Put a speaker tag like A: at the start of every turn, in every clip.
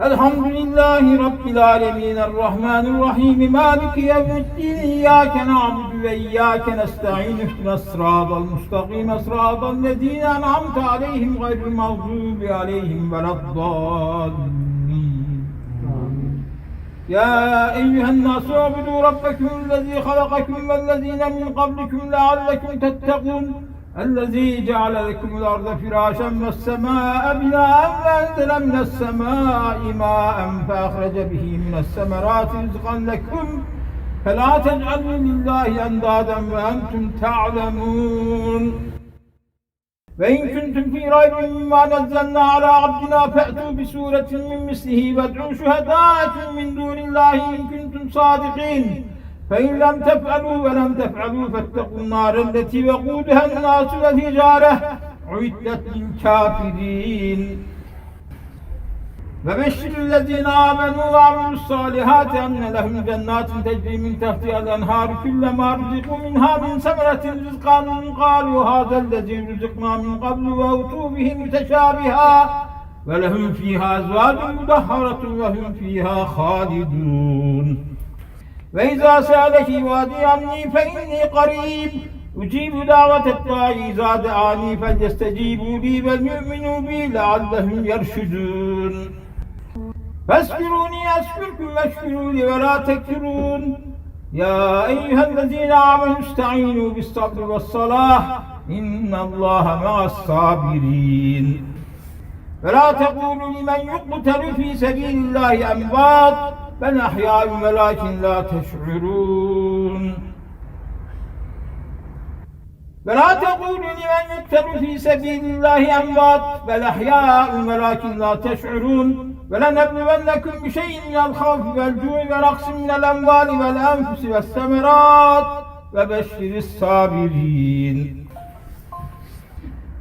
A: الحمد لله رب العالمين الرحمن الرحيم مالك يوم الدين إياك نعبد وإياك نستعين اهدنا الصراط المستقيم صراط الذين أنعمت عليهم غير المغضوب عليهم ولا الضالين يا أيها الناس اعبدوا ربكم الذي خلقكم والذين من قبلكم لعلكم تتقون الذي جعل لكم الأرض فراشا والسماء بناء وأنزل من السماء ماء فأخرج به من الثمرات رزقا لكم. فلا تجعلوا لله أندادا وأنتم تعلمون. وإن كنتم في ريب مما نزلنا على عبدنا فأتوا بسورة من مثله وادعوا شهداءكم من دون الله إن كنتم صادقين. فإن لم تفعلوا ولم تفعلوا فاتقوا النار التي وقودها الناس والحجارة أعدت للكافرين وبشر الذين آمنوا وعملوا الصالحات أن لهم جنات تجري من تحتها الأنهار كلما رزقوا منها من ثمرة رزقا قالوا هذا الذي رزقنا من قبل وأوتوا به متشابها ولهم فيها أزواج مطهرة وهم فيها خالدون وإذا سألك عبادي عني فإني قريب أجيب دعوة الداعي إذا دعاني فليستجيبوا لي وليؤمنوا بي لعلهم يرشدون فاذكروني أذكركم واشكروا لي ولا تكفرون يا أيها الذين آمنوا استعينوا بالصبر والصلاة إن الله مع الصابرين ولا تقولوا لمن يقتل في سبيل الله أموات بل أحياء ولكن لا تشعرون ولا تقولوا لمن يقتل في سبيل الله أموات بل أحياء ولكن لا تشعرون ولنبلونكم بشيء من الخوف والجوع ونقص من الأموال والأنفس والثمرات وبشر الصابرين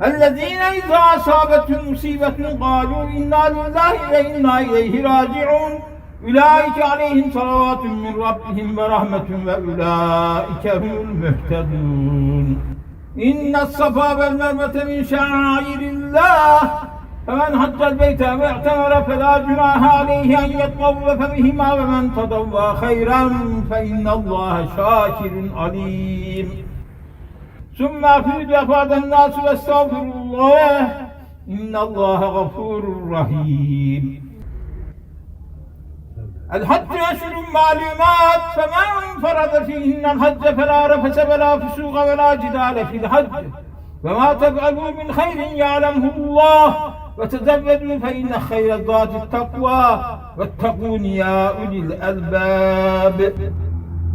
A: الذين إذا أصابتهم مصيبة قالوا إنا لله وإنا إليه راجعون أولئك عليهم صلوات من ربهم ورحمة وأولئك هم المهتدون إن الصفا والمروة من شعائر الله فمن حج البيت واعتمر فلا جناح عليه أن يطوف بهما ومن تطوى خيرا فإن الله شاكر عليم ثم أفيد أفاد الناس واستغفروا الله إن الله غفور رحيم الحج أشهر معلومات فمن فرض فيهن الحج فلا رفس ولا فسوق ولا جدال في الحج. وما تفعلوا من خير يعلمه الله وتزودوا فإن خير الزاد التقوى. واتقون يا أولي الألباب.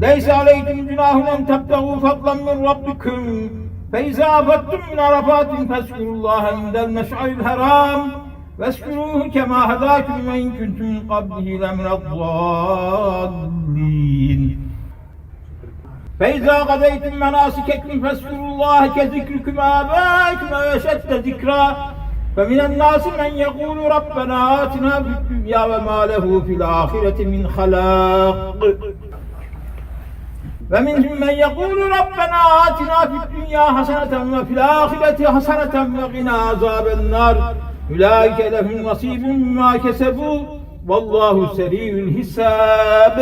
A: ليس عليكم جناح أن تبتغوا فضلا من ربكم فإذا أفضتم من عرفات فاذكروا الله عند المشعر الحرام. واذكروه كما هداكم وإن كنتم من قبله لمن الضالين فإذا قضيتم مناسككم فاذكروا الله كذكركم آبائكم وأشد ذكرا فمن الناس من يقول ربنا آتنا في الدنيا وما له في الآخرة من خلاق ومنهم من يقول ربنا آتنا في الدنيا حسنة وفي الآخرة حسنة وقنا عذاب النار Ulaike lehum nasibun ma kesebu vallahu seri'ül hisab.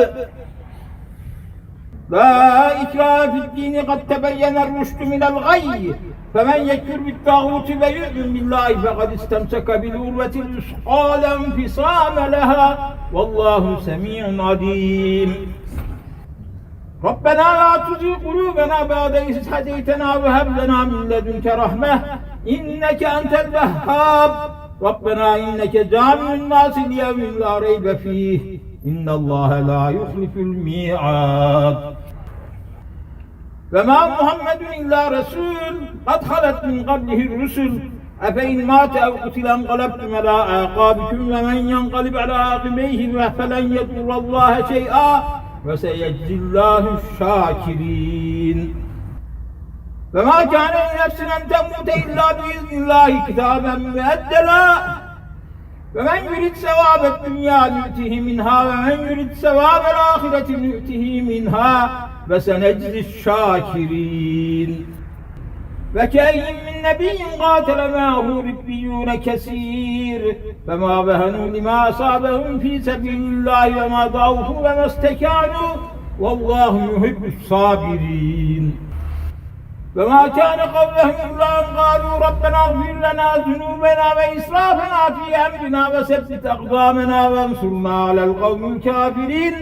A: La ikrahe fi'd-din kad tebeyyene r-ruşd min el-gayy. Femen yekfir bit-tağuti ve yu'min billahi fekad istemseke bil urvetil usqalen fisame leha. Vallahu semi'un. عليم ربنا لا تزغ قلوبنا بعد إذ هديتنا وهب لنا من لدنك رحمة إنك أنت الوهاب ربنا إنك جامع الناس ليوم لا ريب فيه إن الله لا يخلف الميعاد فما محمد إلا رسول قد خلت من قبله الرسل أفإن مات أو قتل انقلبتم على أعقابكم ومن ينقلب على عقبيه فلن يضر الله شيئا ve seyeccillâhu şâkirîn. Ve ma kâne nefsinen temute illâ biiznillâhi kitâben müeddelâ. Ve men yurid sevâbet dünyâ nü'tihi minhâ ve men yurid sevâbel âhireti nü'tihi minhâ ve seneclis şâkirîn. وكأي من نبي قاتل معه ربيون كثير فما بهنوا لما أصابهم في سبيل الله وما ضعفوا وما استكانوا والله يحب الصابرين وما كان قولهم إلا أن قالوا ربنا اغفر لنا ذنوبنا وإسرافنا في أمرنا وثبت أقدامنا وانصرنا على القوم الكافرين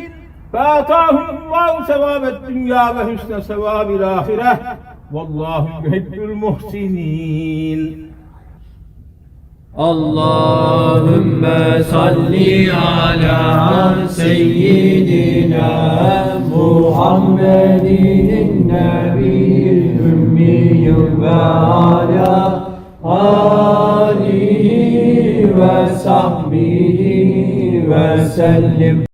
A: فآتاهم الله ثواب الدنيا وحسن ثواب الآخرة Vallahu yuhibbul muhsinin.
B: Allahümme salli ala seyyidina Muhammedin nebil ümmi ve ala alihi ve sahbihi ve sellim.